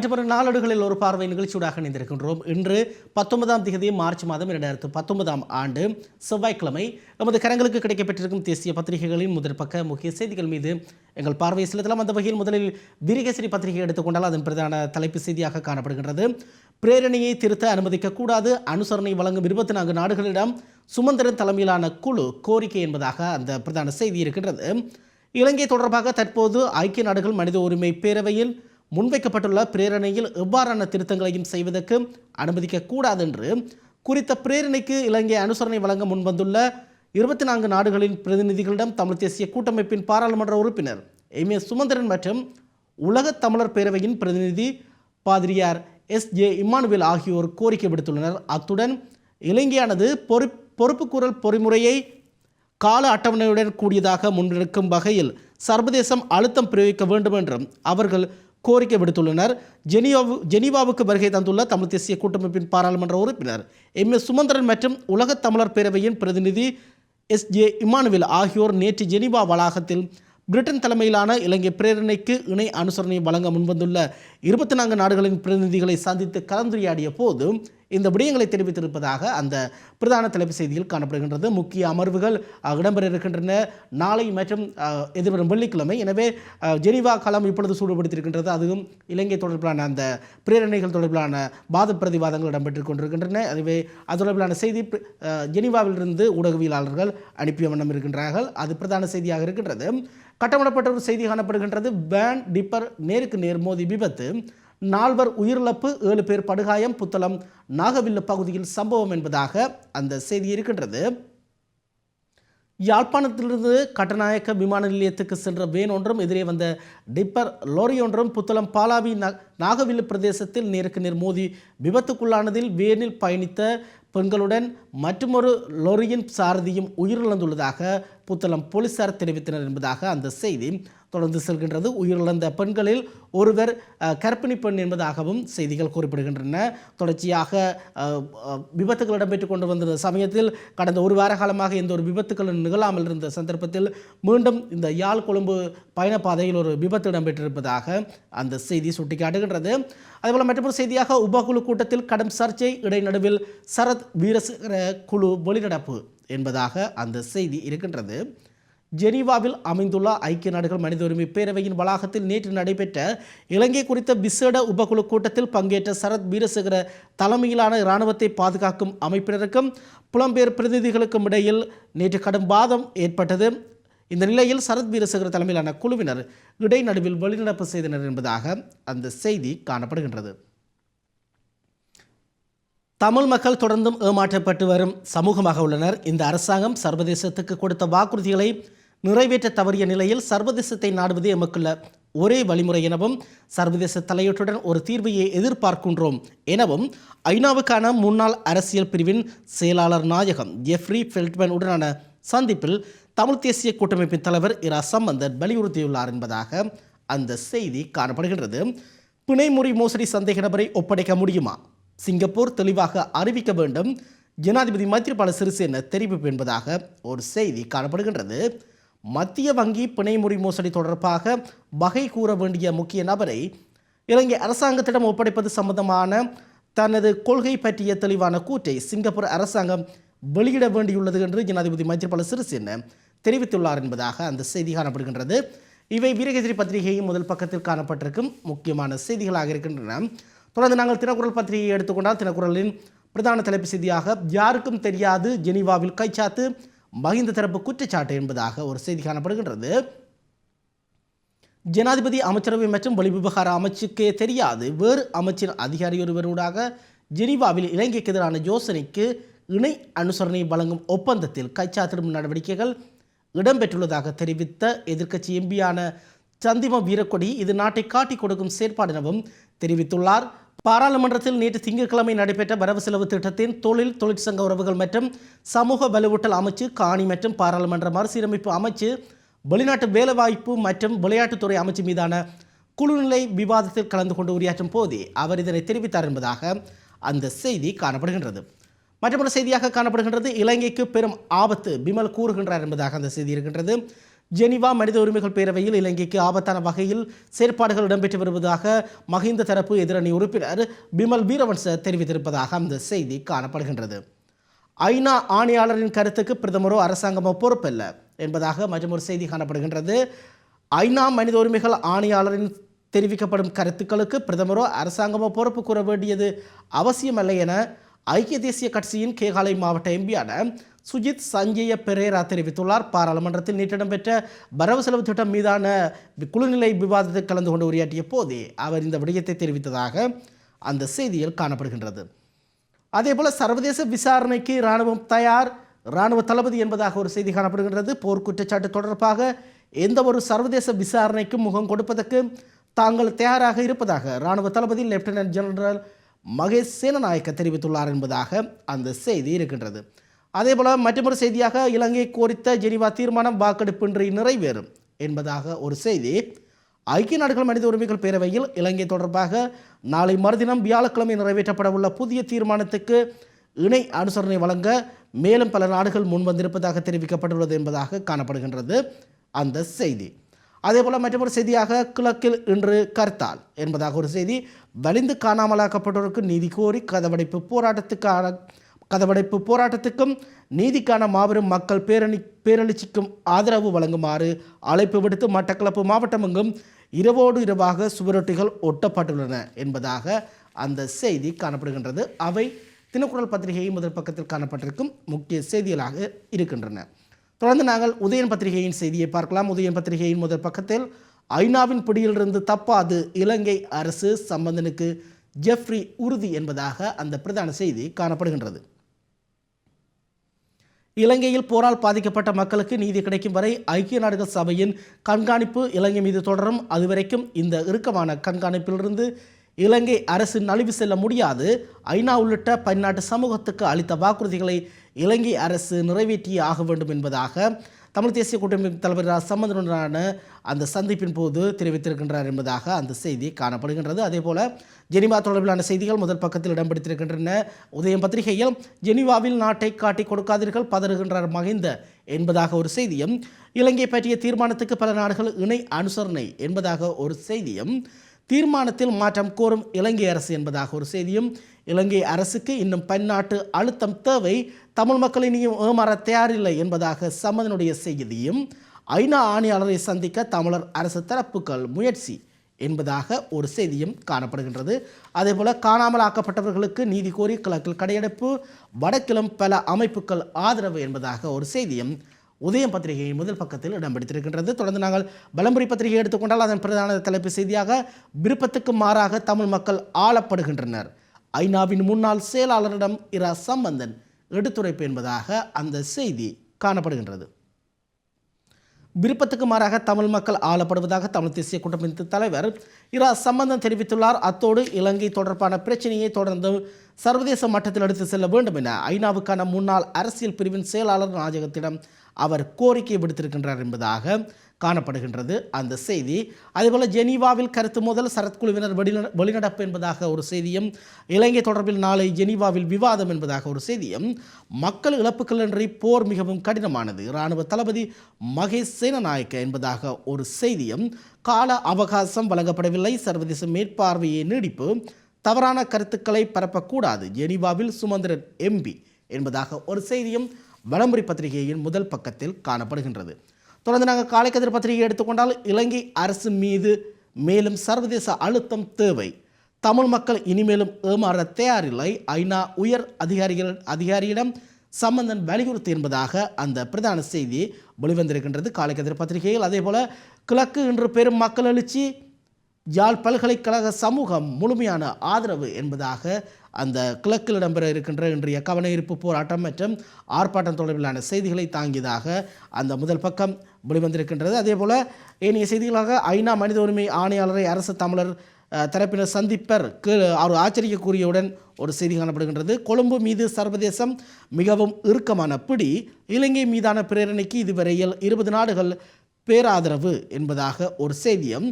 மற்றொரு நாளடுகளில் ஒரு பார்வை நிகழ்ச்சியூடாக இணைந்திருக்கின்றோம். இன்று பத்தொன்பதாம் தேதி மார்ச் மாதம் இரண்டாயிரத்து பத்தொன்பதாம் ஆண்டு செவ்வாய்க்கிழமை நமது கரங்களுக்கு கிடைக்கப்பட்டிருக்கும் தேசிய பத்திரிகைகளின் முதற் பக்க முக்கிய செய்திகள் மீது எங்கள் பார்வையை செலுத்தலாம். அந்த வகையில் முதலில் வீரகேசரி பத்திரிகை எடுத்துக்கொண்டால் அதன் பிரதான தலைப்பு செய்தியாக காணப்படுகின்றது. பிரேரணையை திருத்த அனுமதிக்கக்கூடாது அனுசரணை வழங்கும் இருபத்தி நான்கு நாடுகளிடம் சுமந்திரன் தலைமையிலான குழு கோரிக்கை என்பதாக அந்த பிரதான செய்தி இருக்கின்றது. இலங்கை தொடர்பாக தற்போது ஐக்கிய நாடுகள் மனித உரிமை பேரவையில் முன்வைக்கப்பட்டுள்ள பிரேரணையில் எவ்வாறான திருத்தங்களையும் செய்வதற்கு அனுமதிக்கக்கூடாது என்று குறித்த பிரேரணைக்கு இலங்கை அனுசரணை வழங்க முன்வந்துள்ள இருபத்தி நான்கு நாடுகளின் பிரதிநிதிகளிடம் தமிழ் தேசிய கூட்டமைப்பின் பாராளுமன்ற உறுப்பினர் எம் ஏ சுமந்திரன் மற்றும் உலகத் தமிழர் பேரவையின் பிரதிநிதி பாதிரியார் எஸ் ஜே இம்மானுவேல் ஆகியோர் கோரிக்கை விடுத்துள்ளனர். அத்துடன் இலங்கையானது பொறுப் பொறுப்புக்கூறல் பொறிமுறையை கால அட்டவணையுடன் கூடியதாக முன்னெடுக்கும் வகையில் சர்வதேசம் அழுத்தம் பிரயோகிக்க வேண்டும் என்றும் அவர்கள் கோரிக்கை விடுத்துள்ளனர். ஜெனியாவு ஜெனீவாவுக்கு வருகை தந்துள்ள தமிழ் தேசிய கூட்டமைப்பின் பாராளுமன்ற உறுப்பினர் எம். எஸ். சுமந்திரன் மற்றும் உலகத் தமிழர் பேரவையின் பிரதிநிதி எஸ். ஜே. இமானுவேல் ஆகியோர் நேற்று ஜெனீவா வளாகத்தில் பிரிட்டன் தலைமையிலான இலங்கை பிரேரணைக்கு இணை அனுசரணை வழங்க முன்வந்துள்ள இருபத்தி நான்கு நாடுகளின் பிரதிநிதிகளை சந்தித்து கலந்துரையாடிய போது இந்த விடயங்களை தெரிவித்திருப்பதாக அந்த பிரதான தலைப்பு செய்தியில் காணப்படுகின்றது. முக்கிய அமர்வுகள் இடம்பெற இருக்கின்றன நாளை மற்றும் எதிர்வரும் வெள்ளிக்கிழமை. எனவே ஜெனிவா ஜெனீவா களம் இப்பொழுது சூடுபடுத்தியிருக்கின்றது. அதுவும் இலங்கை தொடர்பிலான அந்த பிரேரணைகள் தொடர்பிலான வாத பிரதிவாதங்கள் இடம்பெற்றுக் கொண்டிருக்கின்றன. அதுவே அது தொடர்பிலான செய்தி ஜெனிவாவிலிருந்து ஊடகவியலாளர்கள் அனுப்பிய வண்ணம் இருக்கின்றார்கள். அது பிரதான செய்தியாக இருக்கின்றது. கட்டமிடப்பட்ட ஒரு செய்தி காணப்படுகின்றது. வேன் டிப்பர் நேருக்கு நேர் மோதி விபத்து. நால்வர் உயிரிழப்பு ஏழு பேர் படுகாயம் புத்தளம் நாகவில்லு பகுதியில் சம்பவம் என்பதாக அந்த செய்தி இருக்கின்றது. யாழ்ப்பாணத்திலிருந்து கட்டநாயக்க விமான நிலையத்துக்கு சென்ற வேன் ஒன்றும் எதிரே வந்த டிப்பர் லோரி ஒன்றும் புத்தளம் பாலாவி நாகவில்லு பிரதேசத்தில் நேருக்கு நேர் மோதி விபத்துக்குள்ளானதில் வேனில் பயணித்த பெண்களுடன் மற்றொரு லொரியின் சாரதியும் உயிரிழந்துள்ளதாக புத்தளம் போலீசார் தெரிவித்தனர் என்பதாக அந்த செய்தி தொடர்ந்து செல்கின்றது. உயிரிழந்த பெண்களில் ஒருவர் அஹ், கர்ப்பிணி பெண் என்பதாகவும் செய்திகள் குறிப்பிடுகின்றன. தொடர்ச்சியாக விபத்துகள் இடம்பெற்றுக் கொண்டு வந்த சமயத்தில் கடந்த ஒரு வார காலமாக எந்த ஒரு விபத்துகளும் நிகழாமல் இருந்த சந்தர்ப்பத்தில் மீண்டும் இந்த யாழ் கொழும்பு பயணப்பாதையில் ஒரு விபத்து இடம்பெற்றிருப்பதாக அந்த செய்தி சுட்டிக்காட்டுகின்றது. அதேபோல் மற்றொரு செய்தியாக உபகுழு கூட்டத்தில் கடும் சர்ச்சை இடைநடுவில் சரத் வீரசேகர குழு வெளிநடப்பு. என்பதாக அந்த செய்தி இருக்கின்றது. ஜெனீவாவில் அமைந்துள்ள ஐக்கிய நாடுகள் மனித உரிமை பேரவையின் வளாகத்தில் நேற்று நடைபெற்ற இலங்கை குறித்த விசேட உபகுழு கூட்டத்தில் பங்கேற்ற சரத் வீரசேகர தலைமையிலான இராணுவத்தை பாதுகாக்கும் அமைப்பினருக்கும் புலம்பெயர் பிரதிநிதிகளுக்கும் இடையில் நேற்று கடும் வாதம் ஏற்பட்டது. இந்த நிலையில் சரத் வீரசேகர தலைமையிலான குழுவினர் இடைநடுவில் வெளிநடப்பு செய்தனர் என்பதாக அந்த செய்தி காணப்படுகின்றது. தமிழ் மக்கள் தொடர்ந்தும் ஏமாற்றப்பட்டு வரும் சமூகமாக உள்ளனர். இந்த அரசாங்கம் சர்வதேசத்துக்கு கொடுத்த வாக்குறுதிகளை நிறைவேற்ற தவறிய நிலையில் சர்வதேசத்தை நாடுவது எமக்குள்ள ஒரே வழிமுறை எனவும் சர்வதேச தலையீட்டுடன் ஒரு தீர்வையை எதிர்பார்க்கின்றோம் எனவும் ஐநாவுக்கான முன்னாள் அரசியல் பிரிவின் செயலாளர் நாயகம் ஜெஃப்ரி ஃபெல்ட்மேன் உடனான சந்திப்பில் தமிழ் தேசிய கூட்டமைப்பின் தலைவர் இரா சம்பந்தர் வலியுறுத்தியுள்ளார் என்பதாக அந்த செய்தி காணப்படுகின்றது. பிணைமுறை மோசடி சந்தேக நபரை ஒப்படைக்க முடியுமா? சிங்கப்பூர் தெளிவாக அறிவிக்க வேண்டும். ஜனாதிபதி மைத்ரிபால சிறிசேன தெரிவிப்பு என்பதாக ஒரு செய்தி காணப்படுகின்றது. மத்திய வங்கி பிணைமுறி மோசடி தொடர்பாக வகை கூற வேண்டிய முக்கிய நபரை இலங்கை அரசாங்கத்திடம் ஒப்படைப்பது சம்பந்தமான தனது கொள்கை பற்றிய தெளிவான கூற்றை சிங்கப்பூர் அரசாங்கம் வெளியிட வேண்டியுள்ளது என்று ஜனாதிபதி மைத்ரிபால சிறிசேன தெரிவித்துள்ளார் என்பதாக அந்த செய்தி காணப்படுகின்றது. இவை வீரகேசரி பத்திரிகையின் முதல் பக்கத்தில் காணப்பட்டிருக்கும் முக்கியமான செய்திகளாக இருக்கின்றன. தொடர்ந்து நாங்கள் தினக்குரல் பத்திரிகையை எடுத்துக்கொண்டால் தினக்குரலின் பிரதான தலைப்பு செய்தியாக யாருக்கும் தெரியாது ஜெனீவாவில் கைச்சாத்து மஹிந்த தரப்பு குற்றச்சாட்டு என்பதாக ஒரு செய்தி காணப்படுகின்றது. ஜனாதிபதி அமைச்சரவை மற்றும் வெளிவிவகார அமைச்சுக்கே தெரியாது. வேறு அமைச்சின் அதிகாரி ஒருவரூடாக ஜெனீவாவில் இலங்கைக்கு எதிரான யோசனைக்கு இணை அனுசரணை வழங்கும் ஒப்பந்தத்தில் கைச்சாத்திடும் நடவடிக்கைகள் இடம்பெற்றுள்ளதாக தெரிவித்த எதிர்க்கட்சி எம்பியான சந்திம வீரக்கொடி இது நாட்டை காட்டிக் கொடுக்கும் செயற்பாடு எனவும் தெரிவித்துள்ளார். பாராளுமன்றத்தில் நேற்று திங்கட்கிழமை நடைபெற்ற வரவு செலவு திட்டத்தின் தொழில் தொழிற்சங்க உறவுகள் மற்றும் சமூக வலுவூட்டல் அமைச்சு காணி மற்றும் பாராளுமன்ற மறுசீரமைப்பு அமைச்சு வெளிநாட்டு வேலைவாய்ப்பு மற்றும் விளையாட்டுத்துறை அமைச்சு மீதான குழுநிலை விவாதத்தில் கலந்து கொண்டு உரையாற்றும் போதே அவர் இதனை தெரிவித்தார் என்பதாக அந்த செய்தி காணப்படுகின்றது. மற்றொரு செய்தியாக காணப்படுகின்றது இலங்கைக்கு பெரும் ஆபத்து பிமல் கூறுகின்றார் என்பதாக அந்த செய்தி இருக்கின்றது. ஜெனிவா மனித உரிமைகள் பேரவையில் இலங்கைக்கு ஆபத்தான வகையில் செயற்பாடுகள் இடம்பெற்று வருவதாக மஹிந்த தரப்பு எதிரணி உறுப்பினர் பிமல் வீரவன்ச தெரிவித்திருப்பதாக அந்த செய்தி காணப்படுகின்றது. ஐநா ஆணையாளரின் கருத்துக்கு பிரதமரோ அரசாங்கமோ பொறுப்பல்ல என்பதாக மற்றொரு செய்தி காணப்படுகின்றது. ஐநா மனித உரிமைகள் ஆணையாளரின் தெரிவிக்கப்படும் கருத்துக்களுக்கு பிரதமரோ அரசாங்கமோ பொறுப்பு கூற வேண்டியது அவசியமல்ல என ஐக்கிய தேசிய கட்சியின் கேகாலை மாவட்ட எம்பியான சுஜித் சஞ்சய பெரேரா தெரிவித்துள்ளார். பாராளுமன்றத்தில் நேற்று இடம்பெற்ற வரவு செலவு திட்டம் மீதான குழுநிலை விவாதத்தில் கலந்து கொண்டு உரையாற்றிய போதே அவர் இந்த விடயத்தை தெரிவித்ததாக அந்த செய்தியில் காணப்படுகின்றது. அதேபோல சர்வதேச விசாரணைக்கு இராணுவம் தயார். இராணுவ தளபதி என்பதாக ஒரு செய்தி காணப்படுகின்றது. போர் குற்றச்சாட்டு தொடர்பாக எந்த ஒரு சர்வதேச விசாரணைக்கும் முகம் கொடுப்பதற்கு தாங்கள் தயாராக இருப்பதாக இராணுவ தளபதி லெப்டினன்ட் ஜெனரல் மகேஷ் சேனநாயக்க தெரிவித்துள்ளார் என்பதாக அந்த செய்தி இருக்கின்றது. அதேபோல மற்றொரு செய்தியாக இலங்கை கோரித்த ஜெனிவா தீர்மானம் வாக்கெடுப்பின்றி நிறைவேறும் என்பதாக ஒரு செய்தி. ஐக்கிய நாடுகள் மனித உரிமைகள் பேரவையில் இலங்கை தொடர்பாக நாளை மறுதினம் வியாழக்கிழமை நிறைவேற்றப்பட உள்ள புதிய தீர்மானத்துக்கு இணை அனுசரணை வழங்க மேலும் பல நாடுகள் முன்வந்திருப்பதாக தெரிவிக்கப்பட்டுள்ளது என்பதாக காணப்படுகின்றது அந்த செய்தி. அதேபோல் மற்றொரு செய்தியாக கிழக்கில் இன்று கர்த்தால். என்பதாக ஒரு செய்தி வலிந்து காணாமலாக்கப்பட்டோருக்கு நீதி கோரி கதவடைப்பு போராட்டத்துக்கான கதவடைப்பு போராட்டத்துக்கும் நீதிக்கான மாபெரும் மக்கள் பேரணி பேரெழுச்சிக்கும் ஆதரவு வழங்குமாறு அழைப்பு விடுத்து மட்டக்களப்பு மாவட்டமெங்கும் இரவோடு இரவாக சுவரொட்டிகள் ஒட்டப்பட்டுள்ளன என்பதாக அந்த செய்தி காணப்படுகின்றது. அவை தினக்குரல் பத்திரிகை முதல் பக்கத்தில் காணப்பட்டிருக்கும் முக்கிய செய்திகளாக இருக்கின்றன. தொடர்ந்து நாங்கள் உதயன் பத்திரிகையின் செய்தியை பார்க்கலாம். உதயன் பத்திரிகையின் முதல் பக்கத்தில் ஐநாவின் பிடியிலிருந்து தப்பாது இலங்கை அரசு சம்பந்தனுக்கு ஜெஃப்ரி உறுதி என்பதாக அந்த பிரதான செய்தி காணப்படுகின்றது. இலங்கையில் போரால் பாதிக்கப்பட்ட மக்களுக்கு நீதி கிடைக்கும் வரை ஐக்கிய நாடுகள் சபையின் கண்காணிப்பு இலங்கை மீது தொடரும். அதுவரைக்கும் இந்த இறுக்கமான கண்காணிப்பிலிருந்து இலங்கை அரசு நழுவி செல்ல முடியாது. ஐநா உள்ளிட்ட பன்னாட்டு சமூகத்துக்கு அளித்த வாக்குறுதிகளை இலங்கை அரசு நிறைவேற்றியே ஆக வேண்டும் என்பதாக தமிழ் தேசிய கூட்டமைப்பு தலைவர் சம்பந்தனுடனான அந்த சந்திப்பின் போது தெரிவித்திருக்கின்றார் என்பதாக அந்த செய்தி காணப்படுகின்றது. அதேபோல ஜெனிவா தொடர்பிலான செய்திகள் முதல் பக்கத்தில் இடம் பிடித்திருக்கின்றன உதயம் பத்திரிகையில் ஜெனிவாவில் நாட்டை காட்டி கொடுக்காதீர்கள் பதறுகின்றார் மகிந்த என்பதாக ஒரு செய்தியும் இலங்கை பற்றிய தீர்மானத்துக்கு பல நாடுகள் இணை அனுசரணை என்பதாக ஒரு செய்தியும் தீர்மானத்தில் மாற்றம் கோரும் இலங்கை அரசு என்பதாக ஒரு செய்தியும் இலங்கை அரசுக்கு இன்னும் பன்னாட்டு அழுத்தம் தேவை தமிழ் மக்கள் இனியும் ஏமாற தயாரில்லை என்பதாக சம்மதனுடைய செய்தியும் ஐநா ஆணையாளரை சந்திக்க தமிழர் அரசு தரப்புகள் முயற்சி என்பதாக ஒரு செய்தியும் காணப்படுகின்றது. அதேபோல காணாமல் ஆக்கப்பட்டவர்களுக்கு நீதி கோரி கிழக்கில் கடையெடுப்பு வடக்கிலும் பல அமைப்புகள் ஆதரவு என்பதாக ஒரு செய்தியும் உதயம் பத்திரிகையின் முதல் பக்கத்தில் இடம் பிடித்திருக்கின்றது. தொடர்ந்து நாங்கள் பலம்புரி பத்திரிகை எடுத்துக்கொண்டால் அதன் பிரதான தலைப்பு செய்தியாக விருப்பத்துக்கு மாறாக தமிழ் மக்கள் ஆளப்படுகின்றனர். ஐநாவின் முன்னாள் செயலாளரிடம் இரா சம்பந்தன் எடுத்துரைப்பு என்பதாக அந்த செய்தி காணப்படுகின்றது. விருப்பத்துக்கு மாறாக தமிழ் மக்கள் ஆளப்படுவதாக தமிழ் தேசிய கூட்டமைப்பு தலைவர் இரா சம்பந்தன் தெரிவித்துள்ளார். அத்தோடு இலங்கை தொடர்பான பிரச்சனையை தொடர்ந்து சர்வதேச மட்டத்தில் எடுத்து செல்ல வேண்டும் என ஐநாவுக்கான முன்னாள் அரசியல் பிரிவின் செயலாளர் நாஜகத்திடம் அவர் கோரிக்கை விடுத்திருக்கின்றார் என்பதாக காணப்படுகின்றது அந்த செய்தி. அதேபோல் ஜெனீவாவில் கருத்து முதல் சரத்குழுவினர் வெளிநட வெளிநடப்பு என்பதாக ஒரு செய்தியும் இலங்கை தொடர்பில் நாளை ஜெனீவாவில் விவாதம் என்பதாக ஒரு செய்தியும் மக்கள் இழப்புகளின்றி போர் மிகவும் கடினமானது. இராணுவ தளபதி மகேஷ் சேனநாயக்க என்பதாக ஒரு செய்தியும் கால அவகாசம் வழங்கப்படவில்லை. சர்வதேச மேற்பார்வையை நீடிப்பு. தவறான கருத்துக்களை பரப்பக்கூடாது. ஜெனீவாவில் சுமந்திரன் எம்பி என்பதாக ஒரு செய்தியும் வலமுறை பத்திரிகையின் முதல் பக்கத்தில் காணப்படுகின்றது. தொடர்ந்து நாங்கள் காலைக்கதிர் பத்திரிகை எடுத்துக்கொண்டால் இலங்கை அரசு மீது மேலும் சர்வதேச அழுத்தம் தேவை. தமிழ் மக்கள் இனிமேலும் ஏமாற தயாரில்லை. ஐநா உயர் அதிகாரிகள் அதிகாரியிடம் சம்பந்தன் வலியுறுத்தி என்பதாக அந்த பிரதான செய்தி வெளிவந்திருக்கின்றது காலைக்கதிர் பத்திரிகையில். அதேபோல கிழக்கு இன்று பெரும் மக்கள் எழுச்சி யாழ் பல்கலைக்கழக சமூகம் முழுமையான ஆதரவு என்பதாக அந்த கிழக்கில் இடம்பெற இருக்கின்ற இன்றைய கவனஈர்ப்பு போராட்டம் மற்றும் ஆர்ப்பாட்டம் தொடர்பிலான செய்திகளை தாங்கியதாக அந்த முதல் பக்கம் வெளிவந்திருக்கின்றது. அதேபோல் ஏனைய செய்திகளாக ஐநா மனித உரிமை ஆணையாளரை அரசு தமிழர் தரப்பினர் சந்திப்பர். அவர் ஆச்சரியக்கூடியவுடன் ஒரு செய்தி காணப்படுகின்றது. கொழும்பு மீது சர்வதேசம் மிகவும் இறுக்கமான பிடி இலங்கை மீதான பிரேரணைக்கு இதுவரையில் இருபது நாடுகள் பேராதரவு என்பதாக ஒரு செய்தியும்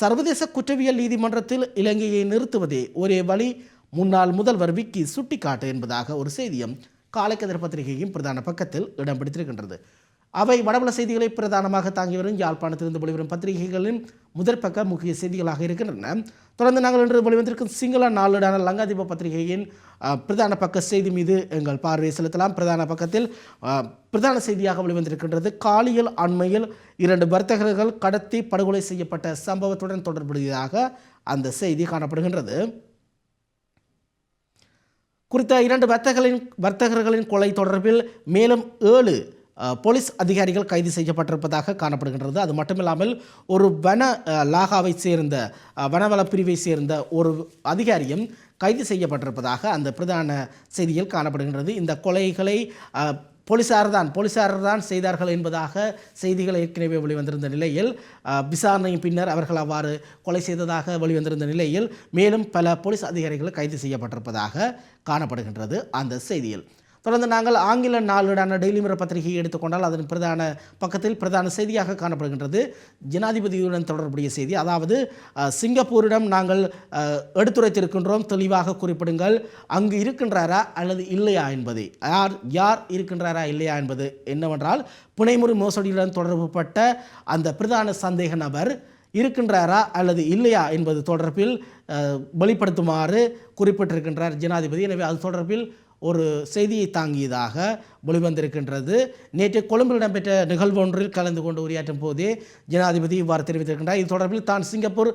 சர்வதேச குற்றவியல் நீதிமன்றத்தில் இலங்கையை நிறுத்துவதே ஒரே வழி முன்னாள் முதல்வர் விக்கி சுட்டிக்காட்டு என்பதாக ஒரு செய்தியும் காலைக்கதிர் பத்திரிகையின் பிரதான பக்கத்தில் இடம் பிடித்திருக்கின்றது. அவை வடபல செய்திகளை பிரதானமாக தாங்கி வரும் யாழ்ப்பாணத்திலிருந்து வெளிவரும் பத்திரிகைகளின் முதற் பக்க முக்கிய செய்திகளாக இருக்கின்றன. தொடர்ந்து நாங்கள் இன்று வெளிவந்திருக்கும் சிங்கள நாளிடான லங்காதீப பத்திரிகையின் பிரதான பக்க செய்தி மீது எங்கள் பார்வையை செலுத்தலாம். பிரதான பக்கத்தில் பிரதான செய்தியாக வெளிவந்திருக்கின்றது. காலியல் அண்மையில் இரண்டு வர்த்தகர்கள் கடத்தி படுகொலை செய்யப்பட்ட சம்பவத்துடன் தொடர்புடையதாக அந்த செய்தி காணப்படுகின்றது. குறித்த இரண்டு வர்த்தகர்களின் வர்த்தகர்களின் கொலை தொடர்பில் மேலும் ஏழு போலீஸ் அதிகாரிகள் கைது செய்யப்பட்டிருப்பதாக காணப்படுகின்றது. அது மட்டுமில்லாமல் ஒரு வன லாகாவை சேர்ந்த வனவள பிரிவை சேர்ந்த ஒரு அதிகாரியும் கைது செய்யப்பட்டிருப்பதாக அந்த பிரதான செய்தியில் காணப்படுகின்றது. இந்த கொலைகளை போலீசார் தான் போலீசார் தான் செய்தார்கள் என்பதாக செய்திகள் ஏற்கனவே வெளிவந்திருந்த நிலையில் விசாரணையின் பின்னர் அவர்கள் அவ்வாறு கொலை செய்ததாக வெளிவந்திருந்த நிலையில் மேலும் பல போலீஸ் அதிகாரிகள் கைது செய்யப்பட்டிருப்பதாக காணப்படுகின்றது அந்த செய்தியில். தொடர்ந்து நாங்கள் ஆங்கில நாளிடான டெய்லி மிரர் பத்திரிகையை எடுத்துக்கொண்டால் அதன் பிரதான பக்கத்தில் பிரதான செய்தியாக காணப்படுகின்றது. ஜனாதிபதியுடன் தொடர்புடைய செய்தி. அதாவது சிங்கப்பூரிடம் நாங்கள் எடுத்துரைத்திருக்கின்றோம். தெளிவாக குறிப்பிடுங்கள். அங்கு இருக்கின்றாரா அல்லது இல்லையா என்பதை. யார் யார் இருக்கின்றாரா இல்லையா என்பது என்னவென்றால் புனைமுறை மோசடியுடன் தொடர்புபட்ட அந்த பிரதான சந்தேக நபர் இருக்கின்றாரா அல்லது இல்லையா என்பது தொடர்பில் வெளிப்படுத்துமாறு குறிப்பிட்டிருக்கின்றார் ஜனாதிபதி. எனவே அது தொடர்பில் ஒரு செய்தியை தாங்கியதாக வெளிவந்திருக்கின்றது. நேற்று கொழும்பில் இடம்பெற்ற நிகழ்வு ஒன்றில் கலந்து கொண்டு உரையாற்றும் போதே ஜனாதிபதி இவ்வாறு தெரிவித்திருக்கின்றார். இது தொடர்பில் தான் சிங்கப்பூர்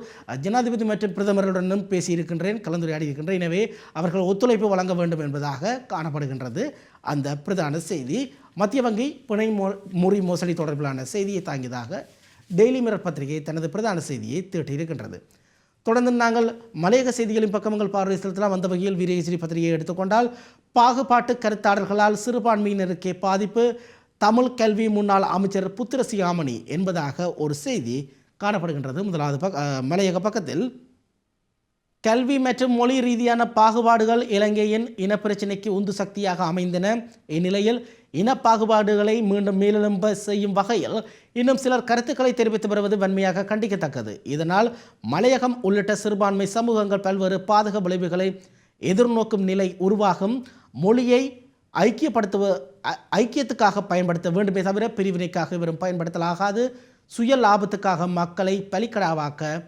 ஜனாதிபதி மற்றும் பிரதமருடனும் பேசியிருக்கின்றேன் கலந்துரையாடி இருக்கின்றேன் எனவே அவர்கள் ஒத்துழைப்பு வழங்க வேண்டும் என்பதாக காணப்படுகின்றது. அந்த பிரதான செய்தி மத்திய வங்கி பிணை மோ முறி மோசடி தொடர்பிலான செய்தியை தாங்கியதாக டெய்லி மிரர் பத்திரிகை தனது பிரதான செய்தியை தீட்டியிருக்கின்றது தொடர்ந்து நாங்கள் மலையக செய்திகளின் பக்கங்கள் பார்வை செலுத்தலாம். அந்த வகையில் வீரகேசரி பத்திரிகையை எடுத்துக்கொண்டால் பாகுபாட்டு கருத்தாளர்களால் சிறுபான்மையினருக்கே பாதிப்பு தமிழ் கல்வி முன்னாள் அமைச்சர் புத்திரசியாமணி என்பதாக ஒரு செய்தி காணப்படுகின்றது. முதலாவது பக்க மலையக பக்கத்தில் கல்வி மற்றும் மொழி ரீதியான பாகுபாடுகள் இலங்கையின் இனப்பிரச்சினைக்கு உந்து சக்தியாக அமைந்தன. இந்நிலையில் இனப்பாகுபாடுகளை மீண்டும் மேலெழும்ப செய்யும் வகையில் இன்னும் சிலர் கருத்துக்களை தெரிவித்து வருவது வன்மையாக கண்டிக்கத்தக்கது. இதனால் மலையகம் உள்ளிட்ட சிறுபான்மை சமூகங்கள் பல்வேறு பாதக விளைவுகளை எதிர்நோக்கும் நிலை உருவாகும். மொழியை ஐக்கியப்படுத்துவ ஐ- ஐக்கியத்துக்காக பயன்படுத்த வேண்டுமே தவிர பிரிவினைக்காக இவரும் பயன்படுத்தலாகாது. சுய லாபத்துக்காக மக்களை பலிக்கடாவாக்க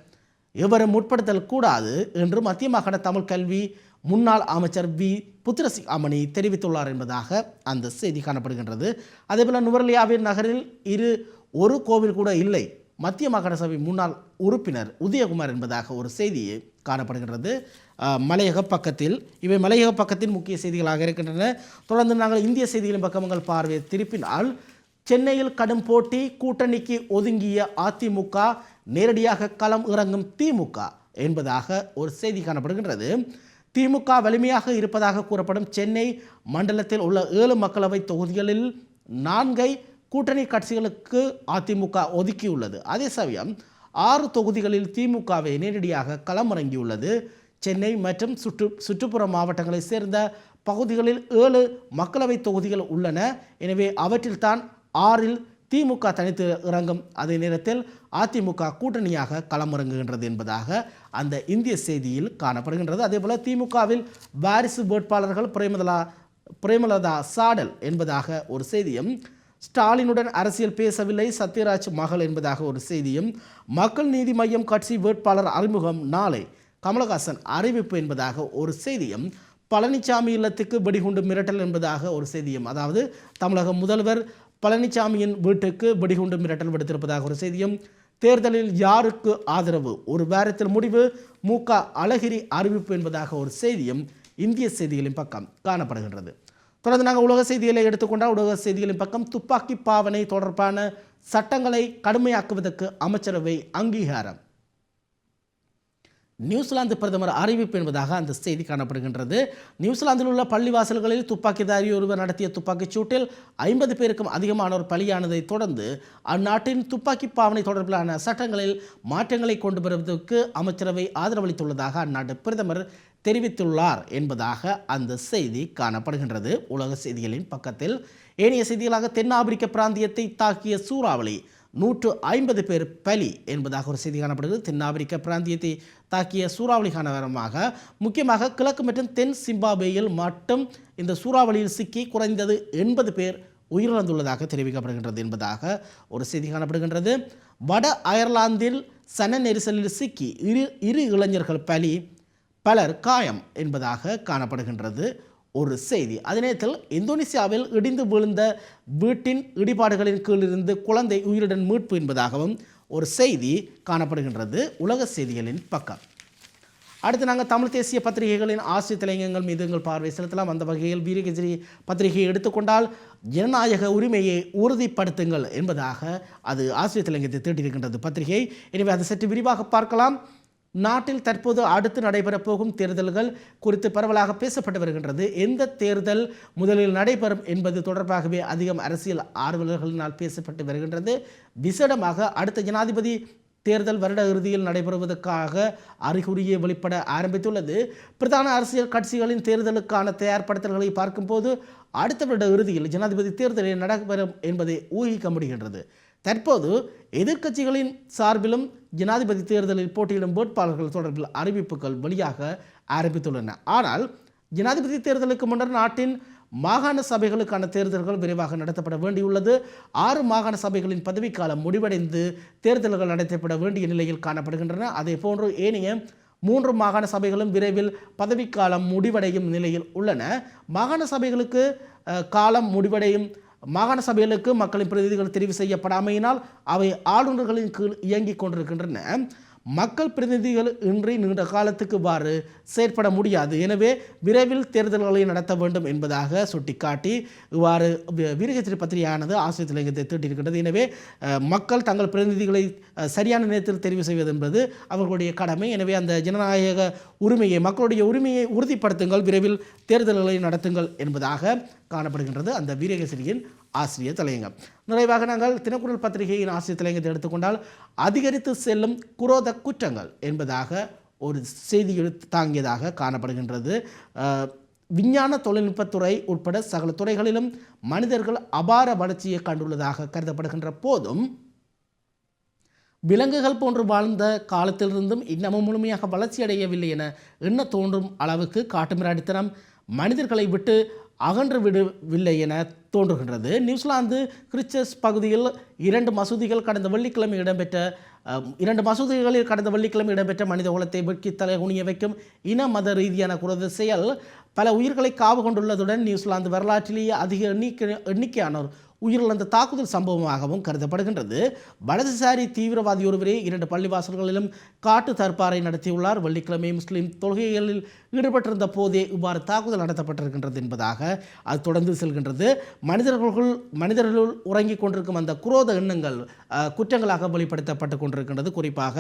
எவரும் முற்படுத்தல் கூடாது என்று மத்திய மாகாண தமிழ் கல்வி முன்னாள் அமைச்சர் வி. புத்திரசிகாமணி தெரிவித்துள்ளார் என்பதாக அந்த செய்தி காணப்படுகின்றது. அதேபோல் நுவர்லியாவின் நகரில் இரு ஒரு கோவில் கூட இல்லை. மத்திய மாகாண சபை முன்னாள் உறுப்பினர் உதயகுமார் என்பதாக ஒரு செய்தி காணப்படுகின்றது. மலையக பக்கத்தில். இவை மலையக பக்கத்தின் முக்கிய செய்திகளாக இருக்கின்றன. தொடர்ந்து நாங்கள் இந்திய செய்திகளின் பக்கம் பார்வையை திருப்பினால் சென்னையில் கடும் போட்டி கூட்டணிக்கு ஒதுங்கிய அதிமுக நேரடியாக களம் இறங்கும் திமுக என்பதாக ஒரு செய்தி காணப்படுகின்றது. திமுக வலிமையாக இருப்பதாக கூறப்படும் சென்னை மண்டலத்தில் உள்ள ஏழு மக்களவை தொகுதிகளில் நான்கை கூட்டணி கட்சிகளுக்கு அதிமுக ஒதுக்கியுள்ளது. அதே சமயம் ஆறு தொகுதிகளில் திமுகவை நேரடியாக களமிறங்கியுள்ளது. சென்னை மற்றும் சுற்று சுற்றுப்புற மாவட்டங்களைச் சேர்ந்த பகுதிகளில் ஏழு மக்களவை தொகுதிகள் உள்ளன. எனவே அவற்றில்தான் ஆறில் திமுக தனித்து இறங்கும் அதே நேரத்தில் அதிமுக கூட்டணியாக களமிறங்குகின்றது என்பதாக அந்த இந்திய செய்தியில் காணப்படுகின்றது. அதேபோல் திமுகவில் வாரிசு வேட்பாளர்கள் பிரேமலதா பிரேமலதா சாடல் என்பதாக ஒரு செய்தியும் ஸ்டாலினுடன் அரசியல் பேசவில்லை சத்யராஜ் மகள் என்பதாக ஒரு செய்தியும் மக்கள் நீதி மய்யம் கட்சி வேட்பாளர் அறிமுகம் நாளை கமலஹாசன் அறிவிப்பு என்பதாக ஒரு செய்தியும் பழனிசாமி இல்லத்துக்கு வெடிகுண்டு மிரட்டல் என்பதாக ஒரு செய்தியும் அதாவது தமிழக முதல்வர் பழனிசாமியின் வீட்டுக்கு வெடிகுண்டு மிரட்டல் விடுத்திருப்பதாக ஒரு செய்தியும் தேர்தலில் யாருக்கு ஆதரவு? ஒரு வாரத்தில் முடிவு. மு. க. அழகிரி அறிவிப்பு என்பதாக ஒரு செய்தியும் இந்திய செய்திகளின் பக்கம் காணப்படுகின்றது. தொடர்ந்து நாங்கள் உலக செய்திகளை எடுத்துக்கொண்டால் உலக செய்திகளின் பக்கம் துப்பாக்கி பாவனை தொடர்பான சட்டங்களை கடுமையாக்குவதற்கு அமைச்சரவை அங்கீகாரம். நியூசிலாந்து பிரதமர் அறிவிப்பு என்பதாக அந்த செய்தி காணப்படுகின்றது. நியூசிலாந்தில் உள்ள பள்ளிவாசல்களில் துப்பாக்கிதாரி ஒருவர் நடத்திய துப்பாக்கிச் சூட்டில் ஐம்பது பேருக்கும் அதிகமானோர் பலியானதை தொடர்ந்து அந்நாட்டின் துப்பாக்கி பாவனை தொடர்பிலான சட்டங்களில் மாற்றங்களை கொண்டு வருவதற்கு அமைச்சரவை ஆதரவளித்துள்ளதாக அந்நாட்டு பிரதமர் தெரிவித்துள்ளார் என்பதாக அந்த செய்தி காணப்படுகின்றது. உலக செய்திகளின் பக்கத்தில் ஏனைய செய்திகளாக தென்னாப்பிரிக்க பிராந்தியத்தை தாக்கிய சூறாவளி நூற்று ஐம்பது பேர் பலி என்பதாக ஒரு செய்தி காணப்படுகிறது. தென்னாப்பிரிக்க பிராந்தியத்தை தாக்கிய சூறாவளி காரணமாக முக்கியமாக கிழக்கு மற்றும் தென் சிம்பாபேயில் மட்டும் இந்த சூறாவளியில் சிக்கி குறைந்தது எண்பது பேர் உயிரிழந்துள்ளதாக தெரிவிக்கப்படுகின்றது என்பதாக ஒரு செய்தி காணப்படுகின்றது. வட அயர்லாந்தில் சன நெரிசலில் சிக்கி இரு இரு இளைஞர்கள் பலி பலர் காயம் என்பதாக காணப்படுகின்றது. ஒரு செய்தி. அதே நேரத்தில் இந்தோனேசியாவில் இடிந்து விழுந்த வீட்டின் இடிபாடுகளின் கீழிருந்து குழந்தை உயிருடன் மீட்பு என்பதாகவும் ஒரு செய்தி காணப்படுகின்றது. உலக செய்திகளின் பக்கம். அடுத்து நாங்கள் தமிழ் தேசிய பத்திரிகைகளின் ஆசிரிய தலையங்கங்கள் மீது எங்கள் பார்வை செலுத்தலாம். அந்த வகையில் வீரகேசரி பத்திரிகையை எடுத்துக்கொண்டால் ஜனநாயக உரிமையை உறுதிப்படுத்துங்கள் என்பதாக அது ஆசிரிய தலையங்கத்தை தீட்டியிருக்கின்றது பத்திரிகை. எனவே அதை சற்று விரிவாக பார்க்கலாம். நாட்டில் தற்போது அடுத்து நடைபெறப்போகும் தேர்தல்கள் குறித்து பரவலாக பேசப்பட்டு வருகின்றது. எந்த தேர்தல் முதலில் நடைபெறும் என்பது தொடர்பாகவே அதிகம் அரசியல் ஆர்வலர்களினால் பேசப்பட்டு வருகின்றது. விசேடமாக அடுத்த ஜனாதிபதி தேர்தல் வருட இறுதியில் நடைபெறுவதற்காக அறிகுறியை வெளிப்பட ஆரம்பித்துள்ளது. பிரதான அரசியல் கட்சிகளின் தேர்தலுக்கான தயார்படுத்தல்களை பார்க்கும்போது அடுத்த வருட இறுதியில் ஜனாதிபதி தேர்தலில் நடைபெறும் என்பதை ஊகிக்க முடிகின்றது. தற்போது எதிர்க்கட்சிகளின் சார்பிலும் ஜனாதிபதி தேர்தலில் போட்டியிடும் வேட்பாளர்கள் தொடர்பில் அறிவிப்புகள் வெளியாக ஆரம்பித்துள்ளன. ஆனால் ஜனாதிபதி தேர்தலுக்கு முன்னர் நாட்டின் மாகாண சபைகளுக்கான தேர்தல்கள் விரைவாக நடத்தப்பட வேண்டியுள்ளது. ஆறு மாகாண சபைகளின் பதவிக்காலம் முடிவடைந்து தேர்தல்கள் நடத்தப்பட வேண்டிய நிலையில் காணப்படுகின்றன. அதே போன்று ஏனைய மூன்று மாகாண சபைகளும் விரைவில் பதவிக்காலம் முடிவடையும் நிலையில் உள்ளன. மாகாண சபைகளுக்கு காலம் முடிவடையும் மாகாண சபைகளுக்கு மக்களின் பிரதிநிதிகள் தெரிவு செய்யப்படாமையினால் அவை ஆளுநர்களின் கீழ் இயங்கிக் கொண்டிருக்கின்றன. மக்கள் பிரதிநிதிகள் இன்றி நீண்ட காலத்துக்கு இவ்வாறு செயற்பட முடியாது. எனவே விரைவில் தேர்தல்களை நடத்த வேண்டும் என்பதாக சுட்டிக்காட்டி இவ்வாறு வி- வீரகேசரி பத்திரிகையானது ஆசிரியர் தலையங்கத்தை தீட்டியிருக்கின்றது. எனவே மக்கள் தங்கள் பிரதிநிதிகளை சரியான நேரத்தில் தெரிவு செய்வது என்பது அவர்களுடைய கடமை. எனவே அந்த ஜனநாயக உரிமையை மக்களுடைய உரிமையை உறுதிப்படுத்துங்கள் விரைவில் தேர்தல்களை நடத்துங்கள் என்பதாக காணப்படுகின்றது. அந்த வீரகேசரியின் ஆசிரியர் தலையங்கம். நிறைவாக நாங்கள் தினக்குரல் பத்திரிகையின் ஆசிரியர் தலையங்கத்தை எடுத்துக்கொண்டால் அதிகரித்து செல்லும் குரோத குற்றங்கள் என்பதாக ஒரு செய்தி தாங்கியதாக காணப்படுகின்றது. விஞ்ஞான தொழில்நுட்பத்துறை உட்பட சகல துறைகளிலும் மனிதர்கள் அபார வளர்ச்சியை கண்டுள்ளதாக கருதப்படுகின்ற போதும் விலங்குகள் போன்று வாழ்ந்த காலத்திலிருந்தும் இன்னமும் முழுமையாக வளர்ச்சி அடையவில்லை என எண்ண தோன்றும் அளவுக்கு காட்டுமிராடித்தனம் மனிதர்களை விட்டு அகன்று விடவில்லை என தோன்றுகின்றது. நியூசிலாந்து கிறிஸ்டஸ் பகுதியில் இரண்டு மசூதிகள் கடந்த வெள்ளிக்கிழமை இடம்பெற்ற இரண்டு மசூதிகளில் கடந்த வெள்ளிக்கிழமை இடம்பெற்ற மனித குலத்தை வெட்கி தலை குனிய வைக்கும் இன மத ரீதியான குரத செயல் பல உயிர்களை காவு கொண்டுள்ளதுடன் நியூசிலாந்து வரலாற்றிலேயே அதிக எண்ணிக்கை எண்ணிக்கையானோர் உயிரிழந்த தாக்குதல் சம்பவமாகவும் கருதப்படுகின்றது. வலதுசாரி தீவிரவாதி ஒருவரே இரண்டு பள்ளிவாசல்களிலும் காட்டு தற்பாரை நடத்தியுள்ளார். வெள்ளிக்கிழமை முஸ்லிம் தொழுகைகளில் ஈடுபட்டிருந்த போதே இவ்வாறு தாக்குதல் நடத்தப்பட்டிருக்கின்றது என்பதாக அது தொடர்ந்து செல்கின்றது. மனிதர்களுக்குள் மனிதர்களுள் உறங்கிக் கொண்டிருக்கும் அந்த குரோத எண்ணங்கள் குற்றங்களாக வெளிப்படுத்தப்பட்டு கொண்டிருக்கின்றது. குறிப்பாக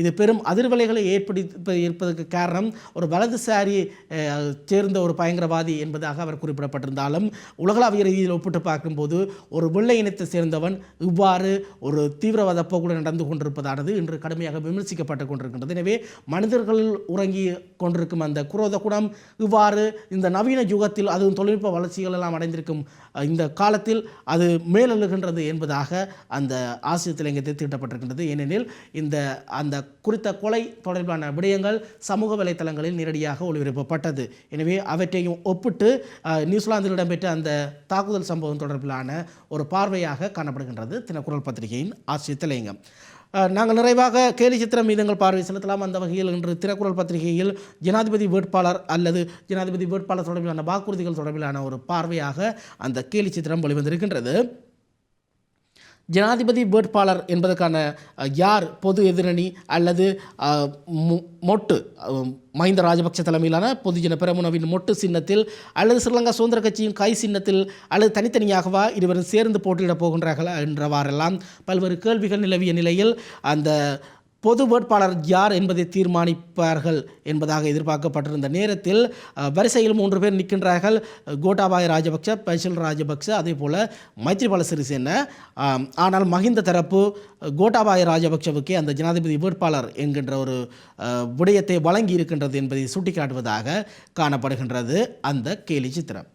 இது பெரும் அதிர்வலைகளை ஏற்படுத்தி இருப்பதற்கு காரணம் ஒரு வலதுசாரி சேர்ந்த ஒரு பயங்கரவாதி என்பதாக அவர் குறிப்பிடப்பட்டிருந்தாலும் உலகளாவிய ரீதியில் ஒப்பிட்டு பார்க்கும்போது ஒரு வெள்ளை இனத்தை சேர்ந்தவன் இவ்வாறு ஒரு தீவிரவாத போக்குடன் நடந்து கொண்டிருப்பதானது இன்று கடுமையாக விமர்சிக்கப்பட்டு கொண்டிருக்கின்றது. எனவே மனிதர்கள் உறங்கி கொண்டிருக்கும் அந்த குரோத குணம் இவ்வாறு இந்த நவீன யுகத்தில் அதுவும் தொழில்நுட்ப வளர்ச்சிகள் எல்லாம் அடைந்திருக்கும் இந்த காலத்தில் அது மேலெழுகின்றது என்பதாக அந்த ஆசிரியத்தில் இங்கே திட்டப்பட்டிருக்கின்றது ஏனெனில் இந்த அந்த குறித்த கொலை தொடர்பான விடயங்கள் சமூக வலைத்தளங்களில் நேரடியாக ஒளிபரப்பப்பட்டது. எனவே அவற்றையும் ஒப்பிட்டு நியூசிலாந்தில் இடம்பெற்ற அந்த தாக்குதல் சம்பவம் தொடர்பிலான ஒரு பார்வையாக காணப்படுகின்றது. தினக்குரல் பத்திரிகையின் ஆசிரியர் தலையங்கம். நாங்கள் நிறைவாக கேலி சித்திரம் மீது எங்கள் பார்வை செலுத்தலாம். அந்த வகையில் இன்று திரைக்குறள் பத்திரிகையில் ஜனாதிபதி வேட்பாளர் அல்லது ஜனாதிபதி வேட்பாளர் தொடர்பிலான வாக்குறுதிகள் தொடர்பிலான ஒரு பார்வையாக அந்த கேலி சித்திரம் வெளிவந்திருக்கின்றது. ஜனாதிபதி வேட்பாளர் என்பதற்கான யார் பொது எதிரணி அல்லது மொ- மொட்டு மஹிந்த ராஜபக்ஷ தலைமையிலான பொதுஜன பெரமுனவின் மொட்டு சின்னத்தில் அல்லது ஸ்ரீலங்கா சுதந்திர கட்சியின் கை சின்னத்தில் அல்லது தனித்தனியாகவா இருவரும் சேர்ந்து போட்டியிடப் போகின்றார்களா என்றவாறெல்லாம் பல்வேறு கேள்விகள் நிலவிய நிலையில் அந்த பொது வேட்பாளர் யார் என்பதை தீர்மானிப்பார்கள் என்பதாக எதிர்பார்க்கப்பட்டிருந்த நேரத்தில் வரிசையில் மூன்று பேர் நிற்கின்றார்கள். கோட்டாபாய ராஜபக்ச பைசல் ராஜபக்ச அதே போல் மைத்ரிபால சிறிசேன. ஆனால் மஹிந்த தரப்பு கோட்டாபாய ராஜபக்சவுக்கே அந்த ஜனாதிபதி வேட்பாளர் என்கின்ற ஒரு விடயத்தை வழங்கி இருக்கின்றது என்பதை சுட்டிக்காட்டுவதாக காணப்படுகின்றது அந்த கேலி சித்திரம்.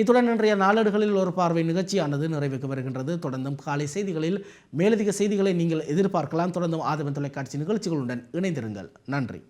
இத்துடன் இன்றைய நாளேடுகளில் ஒரு பார்வை நிகழ்ச்சியானது நிறைவுக்கு வருகின்றது. தொடர்ந்தும் காலை செய்திகளில் மேலதிக செய்திகளை நீங்கள் எதிர்பார்க்கலாம். தொடர்ந்தும் ஆதவன் தொலைக்காட்சி நிகழ்ச்சிகளுடன் இணைந்திருங்கள். நன்றி.